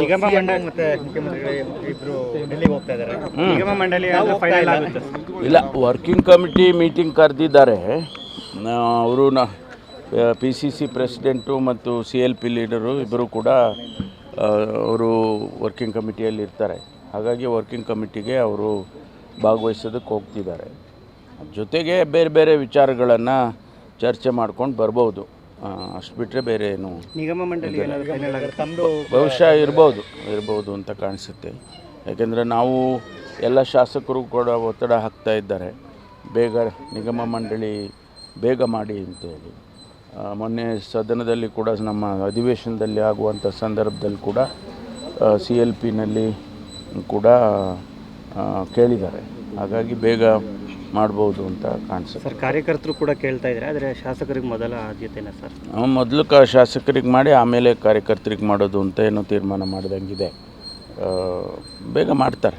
ನಿಗಮ ಮಂಡಳಿ ಮತ್ತೆ ಮುಖ್ಯಮಂತ್ರಿಗಳು ಇಬ್ರು ಡೆಲ್ಲಿಗೆ ಹೋಗ್ತಾ ಇದ್ದಾರೆ ನಿಗಮ ಮಂಡಳಿ ಫೈನಲ್ ಆಗುತ್ತೆ. ಇಲ್ಲ ವರ್ಕಿಂಗ್ ಕಮಿಟಿ ಮೀಟಿಂಗ್ ಕರೆದಿದ್ದಾರೆ. ಅವರು ನ ಪಿ ಸಿ ಸಿ ಪ್ರೆಸಿಡೆಂಟು ಮತ್ತು ಸಿ ಎಲ್ ಪಿ ಲೀಡರು ಇಬ್ಬರು ಕೂಡ ಅವರು ವರ್ಕಿಂಗ್ ಕಮಿಟಿಯಲ್ಲಿ ಇರ್ತಾರೆ. ಹಾಗಾಗಿ ವರ್ಕಿಂಗ್ ಕಮಿಟಿಗೆ ಅವರು ಭಾಗವಹಿಸೋದಕ್ಕೆ ಹೋಗ್ತಿದ್ದಾರೆ. ಜೊತೆಗೆ ಬೇರೆ ಬೇರೆ ವಿಚಾರಗಳನ್ನು ಚರ್ಚೆ ಮಾಡ್ಕೊಂಡು ಬರ್ಬೋದು. ಅಷ್ಟು ಬಿಟ್ಟರೆ ಬೇರೆ ಏನು ನಿಗಮ ಮಂಡಳಿ ಬಹುಶಃ ಇರ್ಬೋದು ಇರ್ಬೋದು ಅಂತ ಕಾಣಿಸುತ್ತೆ. ಯಾಕೆಂದರೆ ನಾವು ಎಲ್ಲ ಶಾಸಕರು ಕೂಡ ಒತ್ತಡ ಹಾಕ್ತಾ ಇದ್ದಾರೆ. ಬೇಗ ನಿಗಮ ಮಂಡಳಿ ಬೇಗ ಮಾಡಿ ಅಂತೇಳಿ ಮೊನ್ನೆ ಸದನದಲ್ಲಿ ಕೂಡ ನಮ್ಮ ಅಧಿವೇಶನದಲ್ಲಿ ಆಗುವಂಥ ಸಂದರ್ಭದಲ್ಲಿ ಕೂಡ ಸಿ ಎಲ್ ಪಿನಲ್ಲಿ ಕೂಡ ಕೇಳಿದ್ದಾರೆ. ಹಾಗಾಗಿ ಬೇಗ ಮಾಡ್ಬೋದು ಅಂತ ಕಾಣಿಸುತ್ತೆ. ಸರ್ ಕಾರ್ಯಕರ್ತರು ಕೂಡ ಕೇಳ್ತಾ ಇದ್ದಾರೆ ಆದರೆ ಶಾಸಕರಿಗೆ ಮೊದಲ ಆದ್ಯತೆನ ಸರ್? ನಾವು ಮೊದಲು ಕ ಶಾಸಕರಿಗೆ ಮಾಡಿ ಆಮೇಲೆ ಕಾರ್ಯಕರ್ತರಿಗೆ ಮಾಡೋದು ಅಂತ ಏನೋ ತೀರ್ಮಾನ ಮಾಡಿದಂಗಿದೆ. ಆ, ಬೇಗ ಮಾಡ್ತಾರೆ.